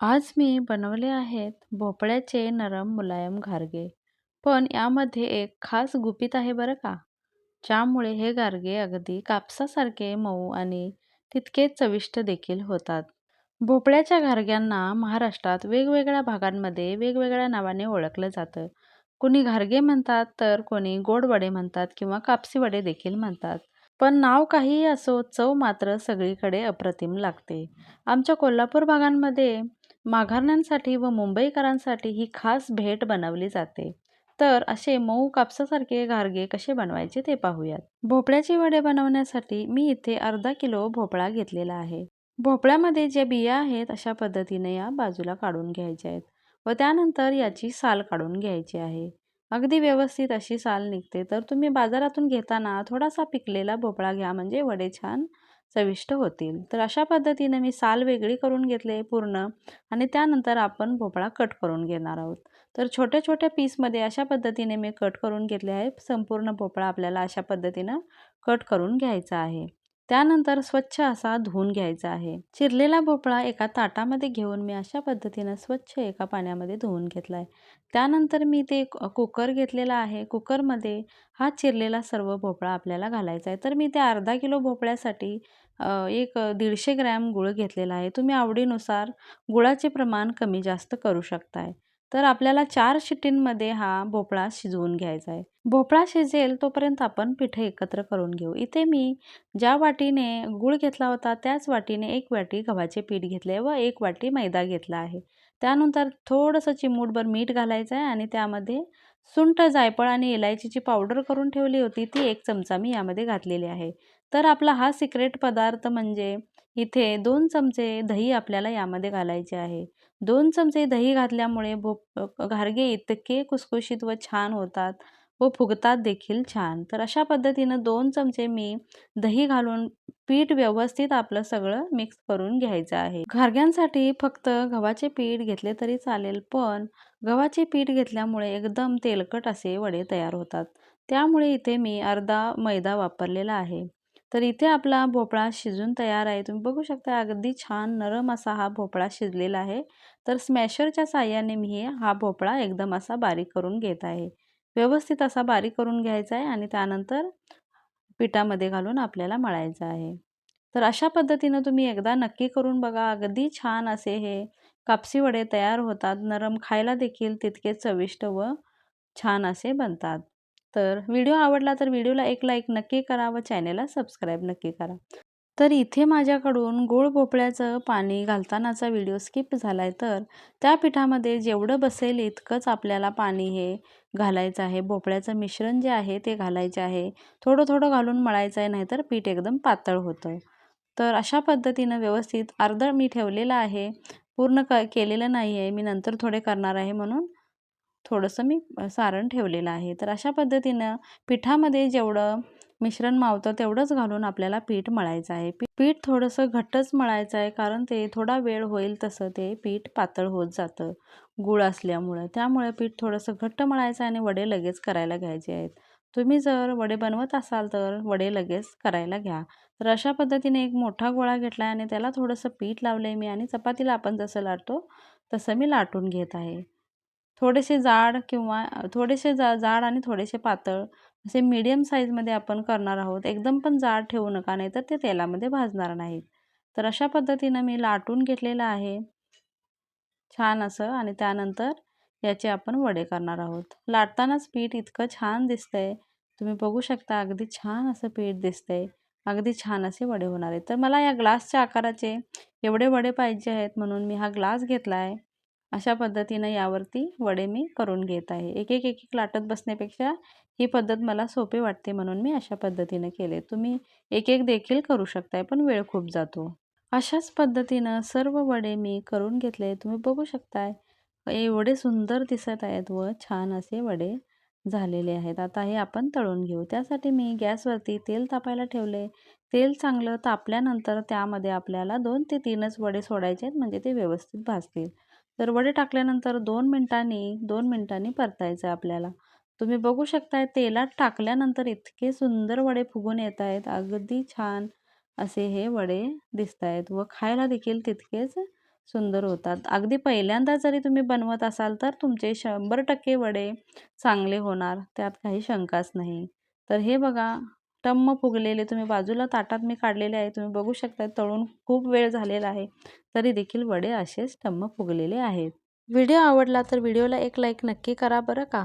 आज मी बनवले आहेत भोपळ्याचे नरम मुलायम घारगे पण यामध्ये एक खास गुपित आहे बरं का? ज्यामुळे हे गारगे अगदी कापसासारखे मऊ आणि तितकेच चविष्ट देखील होतात. भोपळ्याच्या घारग्यांना महाराष्ट्रात वेगवेगळ्या भागांमध्ये वेगवेगळ्या नावाने ओळखलं जातं. कोणी घारगे म्हणतात तर कोणी गोड वडे म्हणतात किंवा कापसी वडे देखील म्हणतात. पण नाव काहीही असो चव मात्र सगळीकडे अप्रतिम लागते. आमच्या कोल्हापूर भागांमध्ये माघारण्यांसाठी व मुंबईकरांसाठी ही खास भेट बनवली जाते. तर असे मऊ कापसासारखे घारगे कसे बनवायचे ते पाहूयात. भोपळ्याचे वडे बनवण्यासाठी मी इथे अर्धा किलो भोपळा घेतलेला आहे. भोपळ्यामध्ये ज्या बिया आहेत अशा पद्धतीने या बाजूला काढून घ्यायच्या आहेत व त्यानंतर याची साल काढून घ्यायची आहे. अगदी व्यवस्थित अशी साल निघते. तर तुम्ही बाजारातून घेताना थोडासा पिकलेला भोपळा घ्या म्हणजे वडे छान चविष्ट होतील. तर अशा पद्धतीने मी साल वेगळी करून घेतले पूर्ण आणि त्यानंतर आपण भोपळा कट करून घेणार आहोत. तर छोट्या छोट्या पीसमध्ये अशा पद्धतीने मी कट करून घेतले आहे. संपूर्ण भोपळा आपल्याला अशा पद्धतीनं कट करून घ्यायचा आहे. त्यानंतर स्वच्छ असा धुवून घ्यायचा आहे. चिरलेला भोपळा एका ताटामध्ये घेऊन मी अशा पद्धतीनं स्वच्छ एका पाण्यामध्ये धुवून घेतला आहे त्यानंतर मी ते कुकर घेतलेला आहे. कुकरमध्ये हा चिरलेला सर्व भोपळा आपल्याला घालायचा आहे. तर मी त्या अर्धा किलो भोपळ्यासाठी एक दीडशे ग्रॅम गुळ घेतलेला आहे. तुम्ही आवडीनुसार गुळाचे प्रमाण कमी जास्त करू शकताय. तर आपल्याला चार शिट्टींमध्ये हा भोपळा शिजवून घ्यायचा आहे. भोपळा शिजेल तोपर्यंत आपण पिठं एकत्र करून घेऊ. इथे मी ज्या वाटीने गूळ घेतला होता त्याच वाटीने एक वाटी गव्हाचे पीठ घेतले व एक वाटी मैदा घेतला आहे. त्यानंतर थोडंसं चिमूटभर मीठ घालायचं आहे आणि त्यामध्ये सुंठ जायफळ आणि इलायचीची पावडर करून ठेवली होती. ती एक चमचा मी यामध्ये घातलेली आहे. तर आपला हा सिक्रेट पदार्थ म्हणजे इथे दोन चमचे दही आपल्याला यामध्ये घालायचे आहे. दोन चमचे दही घातल्यामुळे भोप घारगे इतके कुसकुशीत व छान होतात. व फुगतात देखील छान. तर अशा पद्धतीनं दोन चमचे मी दही घालून पीठ व्यवस्थित आपलं सगळं मिक्स करून घ्यायचं आहे. घारग्यांसाठी फक्त गव्हाचे पीठ घेतले तरी चालेल पण गव्हाचे पीठ घेतल्यामुळे एकदम तेलकट असे वडे तयार होतात. त्यामुळे इथे मी अर्धा मैदा वापरलेला आहे. तर इथे आपला भोपळा शिजून तयार आहे. तुम्ही बघू शकता अगदी छान नरम असा हा भोपळा शिजलेला आहे. तर स्मॅशरच्या साह्याने मी हा भोपळा एकदम असा बारीक करून घेत आहे. व्यवस्थित असा बारीक करून घ्यायचा आहे आणि त्यानंतर पिठामध्ये घालून आपल्याला मळायचं आहे. तर अशा पद्धतीनं तुम्ही एकदा नक्की करून बघा. अगदी छान असे हे कापसी वडे तयार होतात. नरम खायला देखील तितके चविष्ट व छान असे बनतात. तर व्हिडिओ आवडला तर व्हिडिओला एक लाईक नक्की करा व चॅनेलला सबस्क्राईब नक्की करा. तर इथे माझ्याकडून गोड भोपळ्याचं पाणी घालतानाचा व्हिडिओ स्किप झाला आहे तर त्या पिठामध्ये जेवढं बसेल इतकंच आपल्याला पाणी हे घालायचं आहे. भोपळ्याचं मिश्रण जे आहे ते घालायचे आहे. थोडं थोडं घालून मळायचं आहे नाहीतर पीठ एकदम पातळ होतं तर अशा पद्धतीनं व्यवस्थित अर्ध मी ठेवलेलं आहे. पूर्ण क केलेलं नाही आहे मी नंतर थोडे करणार आहे म्हणून थोडंसं मी सारण ठेवलेलं आहे. तर अशा पद्धतीनं पिठामध्ये जेवढं मिश्रण मावतं तेवढंच घालून आपल्याला पीठ मळायचं आहे. पीठ थोडंसं घट्टच मळायचं आहे कारण ते थोडा वेळ होईल तसं ते पीठ पातळ होत जातं गुळ असल्यामुळं. त्यामुळे पीठ थोडंसं घट्ट मळायचं आहे आणि वडे लगेच करायला घ्यायचे आहेत. तुम्ही जर वडे बनवत असाल तर वडे लगेच करायला घ्या. तर अशा पद्धतीने एक मोठा गोळा घेतला आहे आणि त्याला थोडंसं पीठ लावलं आहे मी आणि चपातीला आपण जसं लाटतो तसं मी लाटून घेत आहे. थोडेसे जाड किंवा थोडेसे जा जाड आणि थोडेसे पातळ असे मीडियम साईजमध्ये आपण करणार आहोत. एकदम पण जाड ठेवू नका नाही तर ते तेलामध्ये भाजणार नाहीत. तर अशा पद्धतीनं मी लाटून घेतलेलं आहे. छान असं आणि त्यानंतर याचे आपण वडे करणार आहोत. लाटतानाच पीठ इतकं छान दिसतंय. तुम्ही बघू शकता अगदी छान असं पीठ दिसतंय. अगदी छान असे वडे होणार आहेत. तर मला या ग्लासच्या आकाराचे एवढे वडे पाहिजे आहेत म्हणून मी हा ग्लास घेतला आहे अशा पद्धतीनं यावरती वडे मी करून घेत आहे. एक एक एक एक लाटत बसण्यापेक्षा ही पद्धत मला सोपी वाटते म्हणून मी अशा पद्धतीनं केले. तुम्ही एक एक देखील करू शकताय पण वेळ खूप जातो. अशाच पद्धतीनं सर्व वडे मी करून घेतले. तुम्ही बघू शकताय एवढे सुंदर दिसत आहेत व छान असे वडे झालेले आहेत. आता हे आपण तळून घेऊ. त्यासाठी मी गॅसवरती तेल तापायला ठेवले. तेल चांगलं तापल्यानंतर त्यामध्ये आपल्याला दोन ते तीनच वडे सोडायचे आहेत म्हणजे ते व्यवस्थित भाजतील. तर वडे टाकल्यानंतर दोन मिनटांनी दोन मिनटांनी परतायचं आहे आपल्याला. तुम्ही बघू शकताय तेलात टाकल्यानंतर इतके सुंदर वडे फुगून येत आहेत अगदी छान असे हे वडे दिसत आहेत व खायला देखील तितकेच सुंदर होतात. अगदी पहिल्यांदा जरी तुम्ही बनवत असाल तर तुमचे शंभर टक्के वडे चांगले होणार त्यात काही शंकाच नाही. तर हे बघा टम्म फुगलेले तुम्ही बाजूला ताटात मी काढलेले आहे तुम्ही बघू शकता तळून खूप वेळ झालेला आहे तरी देखील वडे असेच टम्म फुगलेले आहेत. व्हिडिओ आवडला तर व्हिडिओला एक लाईक नक्की करा बरं का?